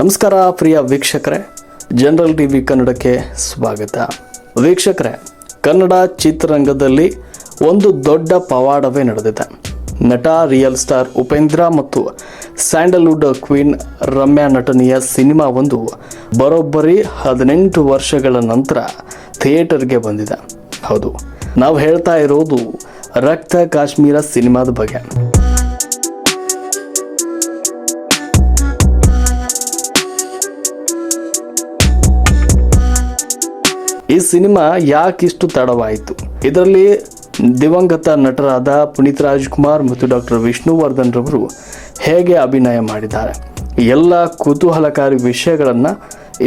ನಮಸ್ಕಾರ ಪ್ರಿಯ ವೀಕ್ಷಕರೇ general TV ಕನ್ನಡಕ್ಕೆ ಸ್ವಾಗತ. ವೀಕ್ಷಕರೇ, ಕನ್ನಡ ಚಿತ್ರರಂಗದಲ್ಲಿ ಒಂದು ದೊಡ್ಡ ಪವಾಡವೇ ನಡೆದಿದೆ. ನಟ ರಿಯಲ್ ಸ್ಟಾರ್ ಉಪೇಂದ್ರ ಮತ್ತು ಸ್ಯಾಂಡಲ್ವುಡ್ ಕ್ವೀನ್ ರಮ್ಯಾ ನಟನೆಯ ಸಿನಿಮಾ ಒಂದು ಬರೋಬ್ಬರಿ ಹದಿನೆಂಟು ವರ್ಷಗಳ ನಂತರ ಥಿಯೇಟರ್ಗೆ ಬಂದಿದೆ. ಹೌದು, ನಾವು ಹೇಳ್ತಾ ಇರೋದು ರಕ್ತ ಕಾಶ್ಮೀರ ಸಿನಿಮಾದ ಬಗ್ಗೆ. ಸಿನಿಮಾ ಯಾಕಿಷ್ಟು ತಡವಾಯಿತು? ಇದರಲ್ಲಿ ದಿವಂಗತ ನಟರಾದ ಪುನೀತ್ ರಾಜ್ಕುಮಾರ್ ಮತ್ತು ಡಾಕ್ಟರ್ ವಿಷ್ಣುವರ್ಧನ್ ರವರು ಹೇಗೆ ಅಭಿನಯ ಮಾಡಿದ್ದಾರೆ? ಎಲ್ಲ ಕುತೂಹಲಕಾರಿ ವಿಷಯಗಳನ್ನು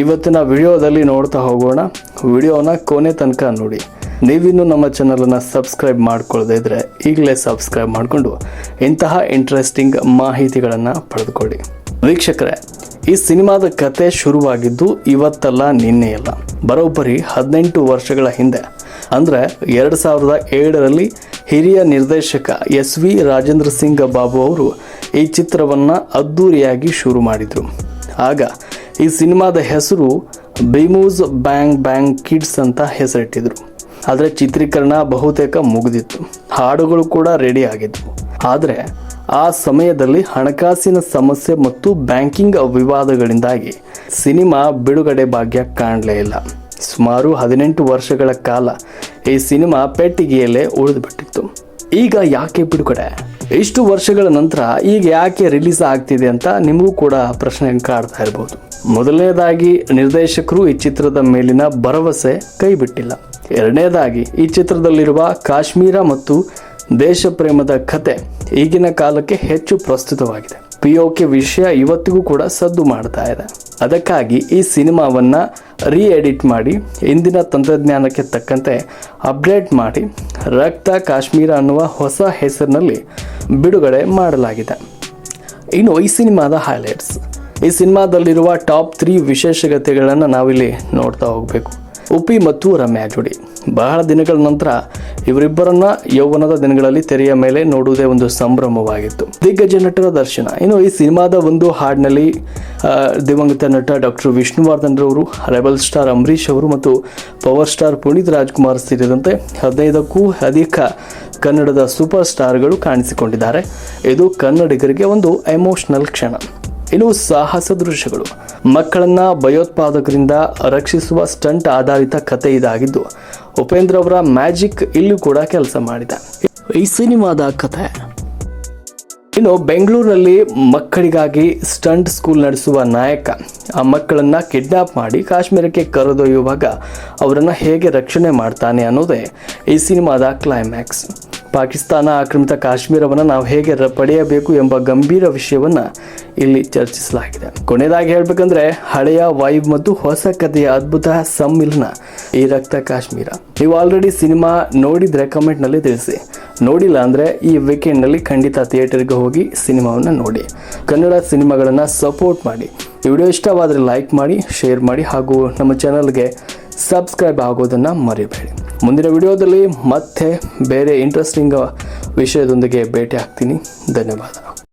ಇವತ್ತಿನ ವಿಡಿಯೋದಲ್ಲಿ ನೋಡ್ತಾ ಹೋಗೋಣ. ವಿಡಿಯೋನ ಕೊನೆ ತನಕ ನೋಡಿ. ನೀವಿನ್ನೂ ನಮ್ಮ ಚಾನಲನ್ನು ಸಬ್ಸ್ಕ್ರೈಬ್ ಮಾಡ್ಕೊಳ್ಳದೇ ಇದ್ರೆ ಈಗಲೇ ಸಬ್ಸ್ಕ್ರೈಬ್ ಮಾಡಿಕೊಂಡು ಇಂತಹ ಇಂಟ್ರೆಸ್ಟಿಂಗ್ ಮಾಹಿತಿಗಳನ್ನು ಪಡೆದುಕೊಳ್ಳಿ. ವೀಕ್ಷಕರೇ, ಈ ಸಿನಿಮಾದ ಕತೆ ಶುರುವಾಗಿದ್ದು ಇವತ್ತಲ್ಲ, ನಿನ್ನೆಯಲ್ಲ. ಬರೋಬ್ಬರಿ ಹದಿನೆಂಟು ವರ್ಷಗಳ ಹಿಂದೆ. ಅಂದರೆ ಎರಡು ಸಾವಿರದ ಏಳರಲ್ಲಿ ಹಿರಿಯ ನಿರ್ದೇಶಕ ಎಸ್ ವಿ ರಾಜೇಂದ್ರ ಸಿಂಗ್ ಬಾಬು ಅವರು ಈ ಚಿತ್ರವನ್ನು ಅದ್ಧೂರಿಯಾಗಿ ಶುರು ಮಾಡಿದರು. ಆಗ ಈ ಸಿನಿಮಾದ ಹೆಸರು ಬಿಮೂಸ್ ಬ್ಯಾಂಗ್ ಬ್ಯಾಂಗ್ ಕಿಡ್ಸ್ ಅಂತ ಹೆಸರಿಟ್ಟಿದ್ರು. ಆದರೆ ಚಿತ್ರೀಕರಣ ಬಹುತೇಕ ಮುಗಿದಿತ್ತು. ಹಾಡುಗಳು ಕೂಡ ರೆಡಿ ಆಗಿದ್ವು. ಆದರೆ ಆ ಸಮಯದಲ್ಲಿ ಹಣಕಾಸಿನ ಸಮಸ್ಯೆ ಮತ್ತು ಬ್ಯಾಂಕಿಂಗ್ ವಿವಾದಗಳಿಂದಾಗಿ ಸಿನಿಮಾ ಬಿಡುಗಡೆ ಭಾಗ್ಯ ಕಾಣಲೇ ಇಲ್ಲ. ಸುಮಾರು ಹದಿನೆಂಟು ವರ್ಷಗಳ ಕಾಲ ಈ ಸಿನಿಮಾ ಪೆಟ್ಟಿಗೆಯಲ್ಲೇ ಉಳಿದುಬಿಟ್ಟಿತ್ತು. ಈಗ ಯಾಕೆ ಬಿಡುಗಡೆ? ಇಷ್ಟು ವರ್ಷಗಳ ನಂತರ ಈಗ ಯಾಕೆ ರಿಲೀಸ್ ಆಗ್ತಿದೆ ಅಂತ ನಿಮಗೂ ಕೂಡ ಪ್ರಶ್ನೆ ಕಾಡ್ತಾ ಇರ್ಬೋದು. ಮೊದಲನೇದಾಗಿ, ನಿರ್ದೇಶಕರು ಈ ಚಿತ್ರದ ಮೇಲಿನ ಭರವಸೆ ಕೈಬಿಟ್ಟಿಲ್ಲ. ಎರಡನೇದಾಗಿ, ಈ ಚಿತ್ರದಲ್ಲಿರುವ ಕಾಶ್ಮೀರ ಮತ್ತು ದೇಶ ಪ್ರೇಮದ ಕತೆ ಈಗಿನ ಕಾಲಕ್ಕೆ ಹೆಚ್ಚು ಪ್ರಸ್ತುತವಾಗಿದೆ. ಪಿ ವಿಷಯ ಇವತ್ತಿಗೂ ಕೂಡ ಸದ್ದು ಮಾಡ್ತಾ ಇದೆ. ಅದಕ್ಕಾಗಿ ಈ ಸಿನಿಮಾವನ್ನು ರೀ ಎಡಿಟ್ ಮಾಡಿ, ಇಂದಿನ ತಂತ್ರಜ್ಞಾನಕ್ಕೆ ತಕ್ಕಂತೆ ಅಪ್ಡೇಟ್ ಮಾಡಿ, ರಕ್ತ, ಕಾಶ್ಮೀರ ಅನ್ನುವ ಹೊಸ ಹೆಸರಿನಲ್ಲಿ ಬಿಡುಗಡೆ ಮಾಡಲಾಗಿದೆ. ಇನ್ನು ಈ ಸಿನಿಮಾದ ಹೈಲೈಟ್ಸ್ ಈ ಸಿನಿಮಾದಲ್ಲಿರುವ ಟಾಪ್ ತ್ರೀ ವಿಶೇಷತೆಗಳನ್ನು ನಾವಿಲ್ಲಿ ನೋಡ್ತಾ ಹೋಗಬೇಕು. ಉಪಿ ಮತ್ತು ರಮ್ಯಾ ಜೋಡಿ ಬಹಳ ದಿನಗಳ ನಂತರ ಇವರಿಬ್ಬರನ್ನ ಯೌವನದ ದಿನಗಳಲ್ಲಿ ತೆರೆಯ ಮೇಲೆ ನೋಡುವುದೇ ಒಂದು ಸಂಭ್ರಮವಾಗಿತ್ತು. ದಿಗ್ಗಜ ನಟರ ದರ್ಶನ. ಇನ್ನು ಈ ಸಿನಿಮಾದ ಒಂದು ಹಾಡಿನಲ್ಲಿ ದಿವಂಗತ ನಟ ಡಾಕ್ಟರ್ ವಿಷ್ಣುವರ್ಧನ್ ರವರು, ರೆಬಲ್ ಸ್ಟಾರ್ ಅಂಬರೀಷ್ ಅವರು ಮತ್ತು ಪವರ್ ಸ್ಟಾರ್ ಪುನೀತ್ ರಾಜ್ಕುಮಾರ್ ಸೇರಿದಂತೆ ಹದಿನೈದಕ್ಕೂ ಅಧಿಕ ಕನ್ನಡದ ಸೂಪರ್ ಸ್ಟಾರ್ಗಳು ಕಾಣಿಸಿಕೊಂಡಿದ್ದಾರೆ. ಇದು ಕನ್ನಡಿಗರಿಗೆ ಒಂದು ಎಮೋಷನಲ್ ಕ್ಷಣ. ಇನ್ನು ಸಾಹಸ ದೃಶ್ಯಗಳು. ಮಕ್ಕಳನ್ನ ಭಯೋತ್ಪಾದಕರಿಂದ ರಕ್ಷಿಸುವ ಸ್ಟಂಟ್ ಆಧಾರಿತ ಕತೆ ಇದಾಗಿದ್ದು, ಉಪೇಂದ್ರ ಅವರ ಮ್ಯಾಜಿಕ್ ಇಲ್ಲೂ ಕೂಡ ಕೆಲಸ ಮಾಡಿದೆ. ಈ ಸಿನಿಮಾದ ಕತೆ. ಇನ್ನು ಬೆಂಗಳೂರಲ್ಲಿ ಮಕ್ಕಳಿಗಾಗಿ ಸ್ಟಂಟ್ ಸ್ಕೂಲ್ ನಡೆಸುವ ನಾಯಕ, ಆ ಮಕ್ಕಳನ್ನ ಕಿಡ್ನಾಪ್ ಮಾಡಿ ಕಾಶ್ಮೀರಕ್ಕೆ ಕರೆದೊಯ್ಯುವಾಗ ಅವರನ್ನ ಹೇಗೆ ರಕ್ಷಣೆ ಮಾಡ್ತಾನೆ ಅನ್ನೋದೇ ಈ ಸಿನಿಮಾದ ಕ್ಲೈಮ್ಯಾಕ್ಸ್ ಪಾಕಿಸ್ತಾನ ಆಕ್ರಮಿತ ಕಾಶ್ಮೀರವನ್ನು ನಾವು ಹೇಗೆ ಪಡೆಯಬೇಕು ಎಂಬ ಗಂಭೀರ ವಿಷಯವನ್ನು ಇಲ್ಲಿ ಚರ್ಚಿಸಲಾಗಿದೆ. ಕೊನೆಯದಾಗಿ ಹೇಳಬೇಕಂದ್ರೆ ಹಳೆಯ ವೈಬ್ ಮತ್ತು ಹೊಸ ಕಥೆಯ ಅದ್ಭುತ ಸಮ್ಮಿಲನ ಈ ರಕ್ತ ಕಾಶ್ಮೀರ. ನೀವು ಆಲ್ರೆಡಿ ಸಿನಿಮಾ ನೋಡಿದ್ರೆ ಕಮೆಂಟ್ನಲ್ಲಿ ತಿಳಿಸಿ. ನೋಡಿಲ್ಲ ಅಂದರೆ ಈ ವೀಕೆಂಡ್ನಲ್ಲಿ ಖಂಡಿತ ಥಿಯೇಟರ್ಗೆ ಹೋಗಿ ಸಿನಿಮಾವನ್ನು ನೋಡಿ. ಕನ್ನಡ ಸಿನಿಮಾಗಳನ್ನು ಸಪೋರ್ಟ್ ಮಾಡಿ. ಈ ವಿಡಿಯೋ ಇಷ್ಟವಾದರೆ ಲೈಕ್ ಮಾಡಿ ಶೇರ್ ಮಾಡಿ ಹಾಗೂ ನಮ್ಮ ಚಾನಲ್ಗೆ ಸಬ್ಸ್ಕ್ರೈಬ್ ಆಗೋದನ್ನು ಮರಿಬೇಡಿ. ಮುಂದಿನ ವಿಡಿಯೋದಲ್ಲಿ ಮತ್ತೆ ಬೇರೆ ಇಂಟ್ರೆಸ್ಟಿಂಗ್ ವಿಷಯದೊಂದಿಗೆ ಭೇಟಿ ಆಗ್ತೀನಿ ಧನ್ಯವಾದ.